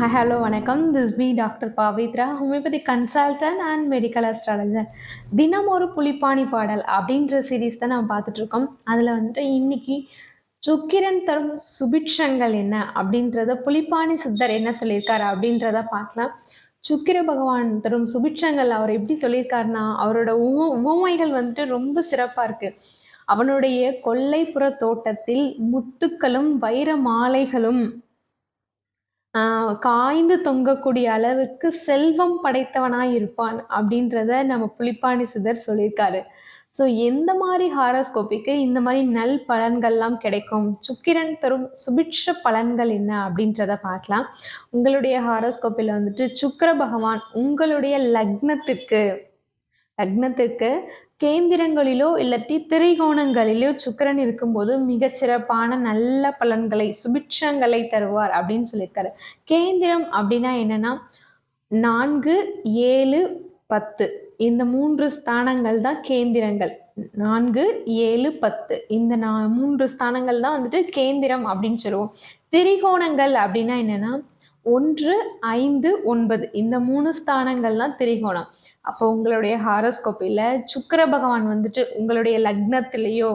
Hi hello வணக்கம். This be doctor Pavithra homeopathy consultant and medical astrologer தினம் ஒரு புலிப்பாணி பாடல் அப்படின்ற சீரீஸ் தான் நம்ம பார்த்துட்ருக்கோம் அதில் வந்துட்டு இன்னைக்கு சுக்கிரன் தரும் சுபிட்சங்கள் என்ன அப்படின்றத புலிப்பாணி சித்தர் என்ன சொல்லியிருக்காரு அப்படின்றத பார்க்கலாம். சுக்கிர பகவான் தரும் சுபிட்சங்கள் அவர் எப்படி சொல்லியிருக்காருன்னா அவரோட உவ உவமைகள் வந்துட்டு ரொம்ப சிறப்பாக இருக்குது அவனுடைய கொல்லைப்புற தோட்டத்தில் முத்துக்களும் வைர மாலைகளும் காய்ந்து தொங்கக்கூடிய அளவுக்கு செல்வம் படைத்தவனாய் இருப்பான் அப்படின்றத நம்ம புலிப்பாணி சிதர் சொல்லியிருக்காரு. ஸோ எந்த மாதிரி ஹாரோஸ்கோப்பிக்கு இந்த மாதிரி நல் பலன்கள்லாம் கிடைக்கும்? சுக்கிரன் தரும் சுபிட்ச பலன்கள் என்ன அப்படின்றத பார்க்கலாம். உங்களுடைய ஹாரோஸ்கோப்பில் வந்துட்டு சுக்கர பகவான் உங்களுடைய லக்னத்திற்கு லக்னத்திற்கு கேந்திரங்களிலோ இல்லாட்டி திரிகோணங்களிலோ சுக்கரன் இருக்கும்போது மிகச்சிறப்பான நல்ல பலன்களை சுபிட்சங்களை தருவார் அப்படின்னு சொல்லியிருக்காரு. கேந்திரம் அப்படின்னா என்னன்னா நான்கு ஏழு பத்து. இந்த மூன்று ஸ்தானங்கள் தான் கேந்திரங்கள். நான்கு ஏழு பத்து. இந்த நா மூன்று ஸ்தானங்கள் தான் வந்துட்டு கேந்திரம் அப்படின்னு சொல்லுவோம். திரிகோணங்கள் அப்படின்னா என்னன்னா ஒன்று ஐந்து ஒன்பது. இந்த மூணு ஸ்தானங்கள்லாம் திரிகோணம். அப்போ உங்களுடைய ஹாரோஸ்கோப்பில் சுக்கர பகவான் வந்துட்டு உங்களுடைய லக்னத்திலேயோ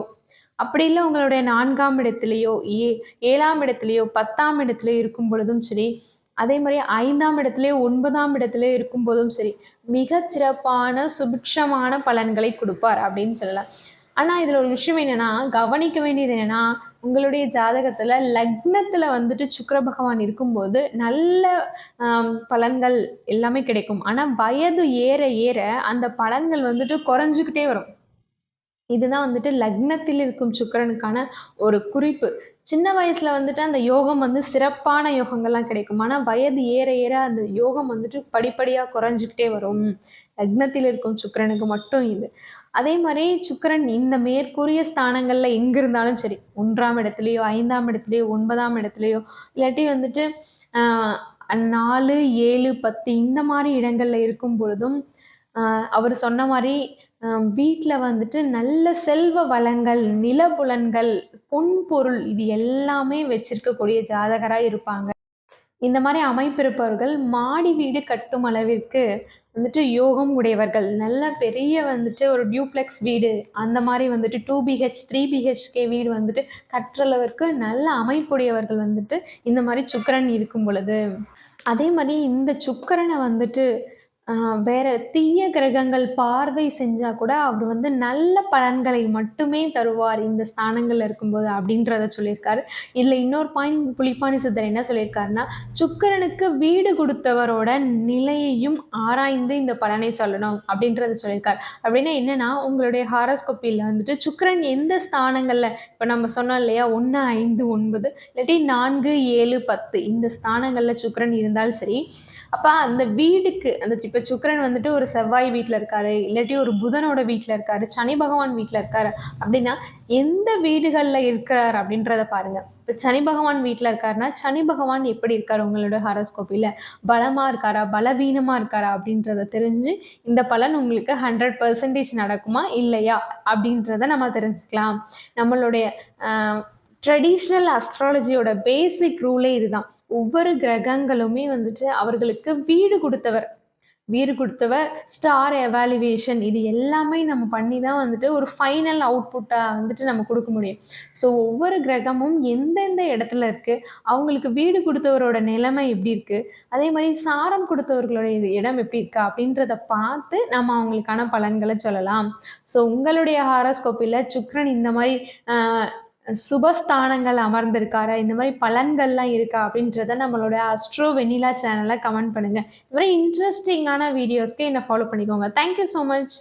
அப்படி இல்லை உங்களுடைய நான்காம் இடத்துலையோ ஏ ஏழாம் இடத்துலையோ பத்தாம் இடத்துலையோ இருக்கும் பொழுதும் சரி அதே மாதிரி ஐந்தாம் இடத்துலையோ ஒன்பதாம் இடத்துலையோ இருக்கும் போதும் சரி மிக சிறப்பான சுபிக்ஷமான பலன்களை கொடுப்பார் அப்படின்னு சொல்லலாம். ஆனால் இதில் ஒரு விஷயம் என்னென்னா கவனிக்க வேண்டியது என்னென்னா உங்களுடைய ஜாதகத்தில் லக்னத்தில் வந்துட்டு சுக்கர பகவான் இருக்கும்போது நல்ல பலன்கள் எல்லாமே கிடைக்கும். ஆனால் வயது ஏற ஏற அந்த பலன்கள் வந்துட்டு குறைஞ்சிக்கிட்டே வரும். இதுதான் வந்துட்டு லக்னத்தில் இருக்கும் சுக்கரனுக்கான ஒரு குறிப்பு. சின்ன வயசுல வந்துட்டு அந்த யோகம் வந்து சிறப்பான யோகங்கள்லாம் கிடைக்கும். ஆனால் வயது ஏற ஏற அந்த யோகம் வந்துட்டு படிப்படியாக குறைஞ்சிக்கிட்டே வரும். லக்னத்தில் இருக்கும் சுக்கரனுக்கு மட்டும் இது. அதே மாதிரி சுக்கரன் இந்த மேற்கூறிய ஸ்தானங்கள்ல எங்க இருந்தாலும் சரி ஒன்றாம் இடத்துலையோ ஐந்தாம் இடத்துலையோ ஒன்பதாம் இடத்துலையோ இல்லாட்டி வந்துட்டு நாலு ஏழு பத்து இந்த மாதிரி இடங்கள்ல இருக்கும் பொழுதும் அவர் சொன்ன மாதிரி வீட்டில் வந்துட்டு நல்ல செல்வ வளங்கள் நிலபுலன்கள் பொன் பொருள் இது எல்லாமே வச்சிருக்கக்கூடிய ஜாதகராக இருப்பாங்க. இந்த மாதிரி அமைப்பிருப்பவர்கள் மாடி வீடு கட்டும் அளவிற்கு வந்துட்டு யோகம் உடையவர்கள். நல்ல பெரிய வந்துட்டு ஒரு டியூப்ளெக்ஸ் வீடு. அந்த மாதிரி வந்துட்டு டூ பிஹெச் த்ரீ பிஹெச்கே வீடு வந்துட்டு கட்டுற அளவிற்கு நல்ல அமைப்புடையவர்கள் வந்துட்டு இந்த மாதிரி சுக்கரன் இருக்கும் பொழுது. அதே மாதிரி இந்த சுக்கரனை வந்துட்டு வேற தீய கிரகங்கள் பார்வை செஞ்சா கூட அவர் வந்து நல்ல பலன்களை மட்டுமே தருவார் இந்த ஸ்தானங்கள்ல இருக்கும்போது அப்படின்றத சொல்லியிருக்காரு. இதுல இன்னொரு பாயிண்ட் புலிப்பாணி சித்தர் என்ன சொல்லியிருக்காருன்னா சுக்கரனுக்கு வீடு கொடுத்தவரோட நிலையையும் ஆராய்ந்து இந்த பலனை சொல்லணும் அப்படின்றத சொல்லியிருக்காரு. அப்படின்னா என்னன்னா உங்களுடைய ஹாரோஸ்கோப்பியில் வந்துட்டு சுக்கிரன் எந்த ஸ்தானங்கள்ல இப்போ நம்ம சொன்னோம் இல்லையா ஒன்று ஐந்து ஒன்பது இல்லாட்டி நான்கு ஏழு பத்து இந்த ஸ்தானங்கள்ல சுக்கரன் இருந்தாலும் சரி அப்போ அந்த வீடுக்கு அந்த இப்போ சுக்கரன் வந்துட்டு ஒரு செவ்வாய் வீட்டில் இருக்காரு இல்லாட்டி ஒரு புதனோட வீட்டில் இருக்காரு சனி பகவான் வீட்டில் இருக்காரு அப்படின்னா எந்த வீடுகளில் இருக்கிறார் அப்படின்றத பாருங்க. இப்போ சனி பகவான் வீட்டில் இருக்காருன்னா சனி பகவான் எப்படி இருக்கார் உங்களோட ஹாரோஸ்கோப்பில் பலமாக இருக்காரா? பலவீனமாக இருக்காரா? அப்படின்றத தெரிஞ்சு இந்த பலன் உங்களுக்கு ஹண்ட்ரட் பர்சன்டேஜ் நடக்குமா? இல்லையா? அப்படின்றத நம்ம தெரிஞ்சுக்கலாம். நம்மளுடைய ட்ரெடிஷ்னல் அஸ்ட்ராலஜியோட பேசிக் ரூலே இதுதான். ஒவ்வொரு கிரகங்களுமே வந்துட்டு அவர்களுக்கு வீடு கொடுத்தவர். வீடு கொடுத்தவர் ஸ்டார் எவாலுவேஷன் இது எல்லாமே நம்ம பண்ணி தான் வந்துட்டு ஒரு ஃபைனல் அவுட்புட்டாக வந்துட்டு நம்ம கொடுக்க முடியும். ஸோ ஒவ்வொரு கிரகமும் எந்தெந்த இடத்துல இருக்குது அவங்களுக்கு வீடு கொடுத்தவரோட நிலைமை எப்படி இருக்குது அதே மாதிரி சாரம் கொடுத்தவர்களோட இடம் எப்படி இருக்கா அப்படின்றத பார்த்து நம்ம அவங்களுக்கான பலன்களை சொல்லலாம். ஸோ உங்களுடைய ஹாரோஸ்கோப்பில் சுக்ரன் இந்த மாதிரி சுபஸ்தானங்கள் அமர்ந்திருக்காரா? இந்த மாதிரி பலன்கள்லாம் இருக்கா? அப்படின்றத நம்மளோட அஸ்ட்ரோ வெனிலா சேனலில் கமெண்ட் பண்ணுங்கள் இந்த மாதிரி இன்ட்ரெஸ்டிங்கான வீடியோஸ்க்கு என்னை ஃபாலோ பண்ணிக்கோங்க. Thank you so much